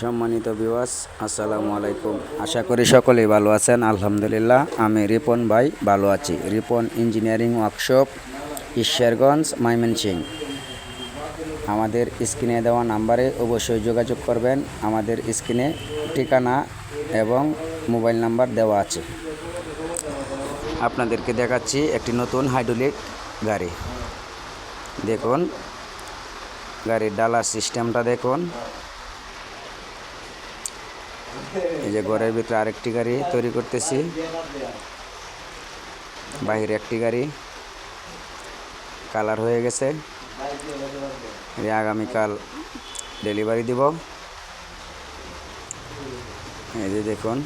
সম্মানিত বিওয়াস আসসালামু আলাইকুম। আশা করি সকলেই ভালো আছেন, আলহামদুলিল্লাহ। আমি রিপন ভাই, ভালো আছি। রিপন ইঞ্জিনিয়ারিং ওয়ার্কশপ ঈশ্বরগঞ্জ ময়মনসিং আমাদের স্ক্রিনে দেওয়া নাম্বারে অবশ্যই যোগাযোগ করবেন। আমাদের স্ক্রিনে ঠিকানা এবং মোবাইল নাম্বার দেওয়া আছে। আপনাদেরকে দেখাচ্ছি একটি নতুন হাইড্রোলিক গাড়ি। দেখুন, গাড়ির ডালার সিস্টেমটা দেখুন। এই যে ঘরের ভিতরে আরেকটি গাড়ি তৈরি করতেছি। বাইরে একটি গাড়ি। কালার হয়ে গেছে। আগামীকাল ডেলিভারি দিব। এই যে দেখুন।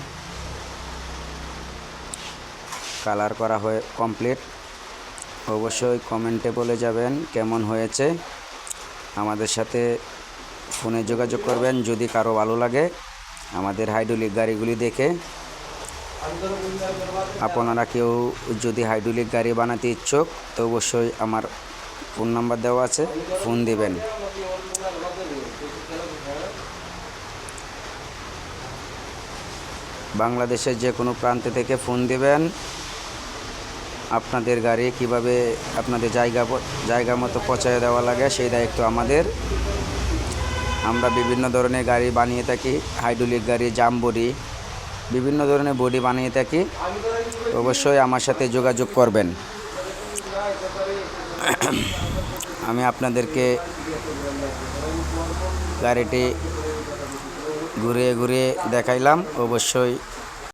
কালার করা হয়ে কমপ্লিট। অবশ্যই কমেন্টে বলে যাবেন কেমন হয়েছে। আমাদের সাথে ফোনে যোগাযোগ করবেন যদি কারও ভালো লাগে। আমাদের হাইড্রোলিক গাড়িগুলি দেখে আপনারা কেউ যদি হাইড্রোলিক গাড়ি বানাতে ইচ্ছুক, তো অবশ্যই আমার ফোন নাম্বার দেওয়া আছে, ফোন দেবেন। বাংলাদেশের যে কোনো প্রান্তে থেকে ফোন দেবেন। আপনাদের গাড়ি কীভাবে আপনাদের জায়গা জায়গা মতো পৌঁছায় দেওয়া লাগে, সেই দায়িত্ব আমাদের। আমরা বিভিন্ন ধরনের গাড়ি বানিয়ে থাকি হাইড্রোলিক গাড়ি জাম বডি বিভিন্ন ধরনের বডি বানিয়ে থাকি। অবশ্যই আমার সাথে যোগাযোগ করবেন। আমি আপনাদেরকে গাড়িটি ঘুরিয়ে ঘুরিয়ে দেখাইলাম। অবশ্যই